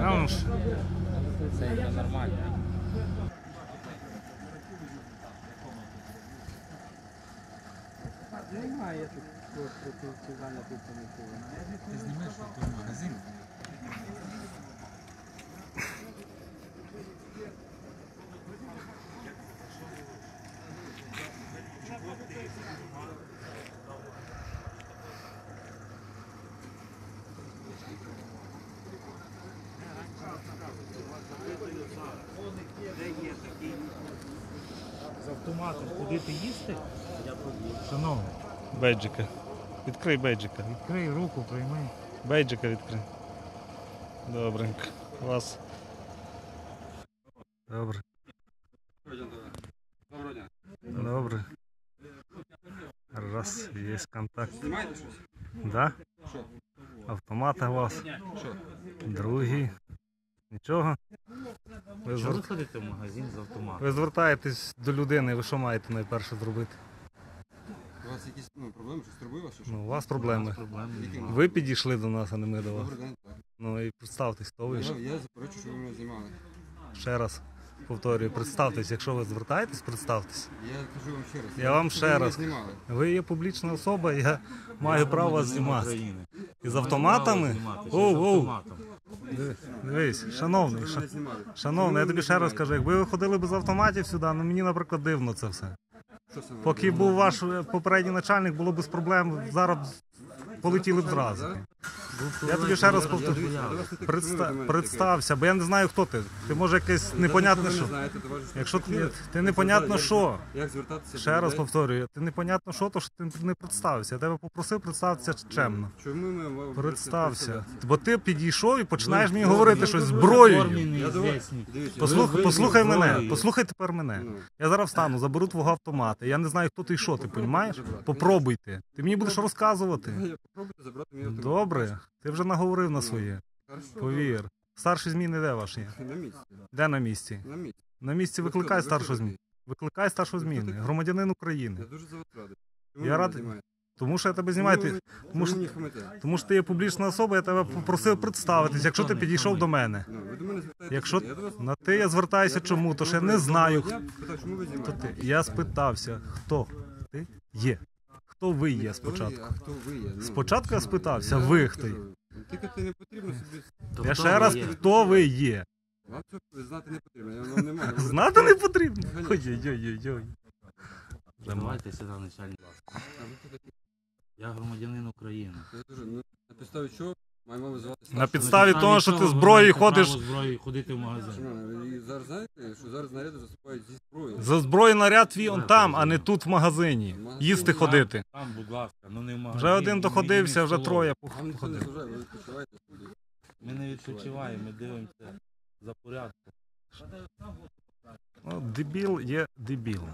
А ну ж. Це вже нормально. Немає тут протиціювання тут нікого. Ти знімеш той магазин. Автоматом ходити їсти? Шановний. Бейджика. Відкрий бейджика. Відкрий руку, прийми. Бейджика відкрий. Добренько. Вас. Добре. Доброго дня. Добре. Раз, є контакт. Знімаєте щось? Да? Що? Автомата у вас. Що? Другий. Нічого. Ви, Чого ви звер... ходите в магазин з автоматом? ви звертаєтесь до людини, ви що маєте найперше зробити? У вас якісь ну, проблеми, щось турбує вас? чи що? Ну, у вас проблеми. Проблем Які? немає. Ви підійшли до нас, а не ми до вас. Добрий день, так. Ну і представтесь, хто ви. Я, я заперечу, що ви мене знімали. Ще раз повторюю, представтесь, якщо ви звертаєтесь, представтесь. Я кажу вам ще раз. Я вам ще ви мене раз. знімали. Ви є публічна особа, я маю право вас знімати. України. І з автоматами? право знімати, Оу, з оу. автоматом. Диви- Дивись, шановний, шановний, я тобі ще раз кажу, якби ви ходили без автоматів сюди, ну мені, наприклад, дивно це все. Поки був ваш е, попередній начальник, було без проблем, зараз полетіли б зразу. Я тобі ще раз повторю. Представ- Представся, бо я не знаю, хто ти. Ти може якесь непонятне що. Якщо ти, ти непонятно що. Як звертатися Ще раз повторюю, ти непонятно що, то що ти не представився. Я тебе попросив представитися чемно. Чому ми вам Представся. Бо ти підійшов і починаєш мені говорити щось ви зброєю. Я до вас- Дивіться, Послухай, мене, послухай тепер мене. Ну. Я зараз встану, заберу твого автомата. Я не знаю, хто ти і що ти, понімаєш? Попробуйте. Ти мені будеш розказувати. Я попробуйте забрати мій автомат. Добре, ти вже наговорив на своє. Повір. Старші зміни де ваші? На місці. Де на місці? На місці. На місці викликай старшу зміну. Викликай старшу зміни. такий? Громадянин Я України. дуже за вас радий. Я ви радий. мене знімаєте? Тому що я тебе знімаю. Ти, тому, що, мені хамите? тому що ти є публічна особа, я тебе попросив представитись, якщо ти підійшов до мене. Ну, ви до мене звертаєтеся. Якщо я до вас- на ти я звертаюся чому, то що я не знаю, Я питаю, чому ви хто знімаєте? ти. Я спитався, хто ти є. Хто ви є спочатку? хто ви є? Ну, Спочатку я спитався, Я ви вам хто кажу, Тільки Тикати не потрібно собі. То Я ще ви раз, є? хто ви є. Вам це знати не потрібно. Я вам не маю. Знати не потрібно. Ой-ой-ой-ой. Давайте сюди начальник. Я громадянин України. Я дуже, ну, на підставі чого На підставі того, що ти ви маєте ходиш. зброєю ходити в магазин. Шановні, зараз знаєте, що зараз наряди заступають зі зброєю? За зброю наряд твій он там, а не тут в магазині. Їсти ходити. Там, будь ласка, ну не в магазин. Вже один доходився, вже троє Вам ніхто не походив. служає, ви відпочиваєте собі. Ми не відпочиваємо, ми дивимося за порядком. Ну, Дебіл є дебілом.